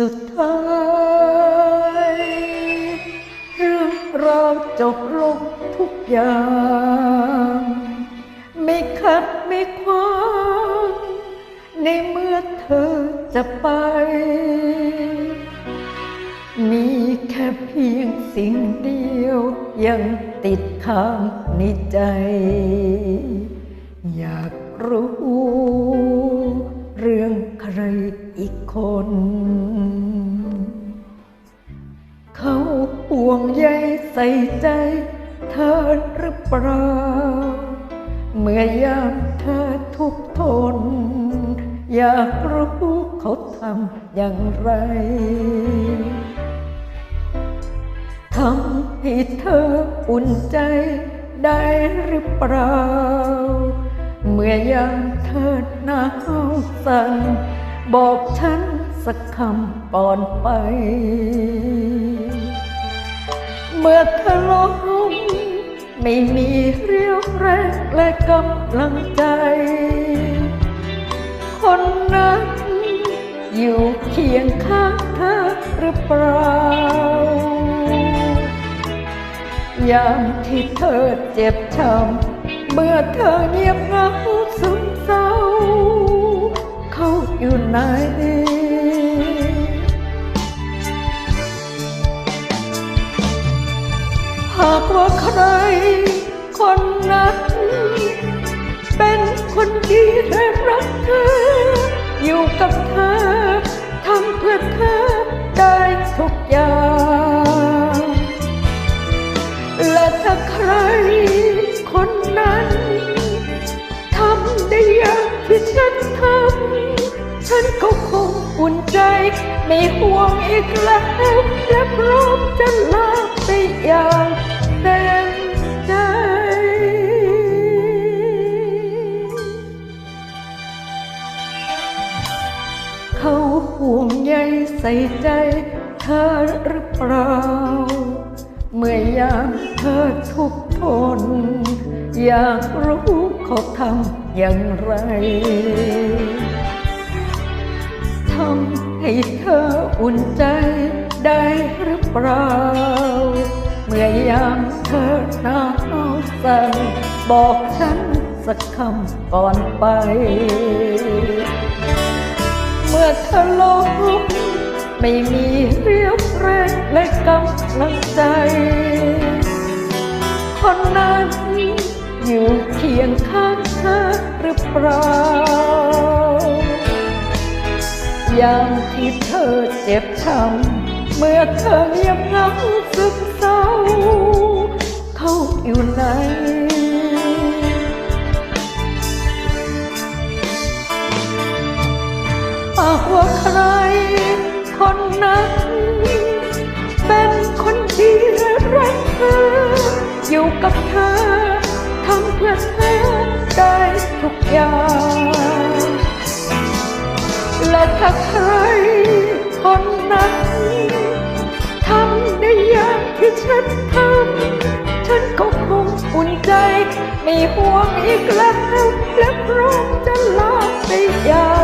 สุดท้ายเรื่องราวจบลงทุกอย่าง ไม่ขัดไม่ขวางในเมื่อเธอจะไป มีแค่เพียงสิ่งเดียวยังติดค้างในใจ อยากรู้ เรื่องใครอีกคน เขาห่วงใยใส่ใจเธอหรือเปล่า เมื่อยามเธอทุกทน อยากรู้เขาทำอย่างไรทำให้เธออุ่นใจได้หรือเปล่า เมื่อยามเธอ หนาวสั่นบอกฉันสักคำก่อนไป เมื่อเธอล้มไม่มีเรี่ยวแรงและกำลังใจ คนนั้นอยู่เคียงข้างเธอหรือเปล่ายามที่เธอเจ็บช้ำเมื่อเธอเงียบเหงาากว่าใคร คนนั้น เป็นคนดีและรักเธอ อยู่กับเธอทำเพื่อเธอได้ทุกอย่าง และถ้าใคร คนนั้นทำได้อย่างที่ฉันทำฉันก็คงอุ่นใจไม่ห่วงอีกแล้วและพร้อมจะลาไปอย่าง ขาห่วงใยใส่ใจเธอหรือเปล่า เมื่อยามเธอทุกข์ทน อยากรู้เขาทำอย่างไรทำให้เธออุ่นใจได้หรือเปล่า เมื่อยามเธอหนาวสั่นบอกฉันสักคำก่อนไป เมื่อเธอล้มไม่มีเรี่ยวแรงและกำลังใจ คนนั้นอยู่เคียงข้างเธอหรือเปล่าอย่ามที่เธอเจ็บช้ำเมื่อเธอเงียบเหงาซึม ศร้า เขาอยู่ไหนหากว่าใครคนนั้น เป็นคนดีและรักเธอ อยู่กับเธอทำเพื่อเธอได้ทุกอย่างและถ้าใครคนนั้น ที่ฉันทำฉันก็คงอุ่นใจ ไม่ห่วงอีกแล้ว และพร้อมจะลาไปอย่าง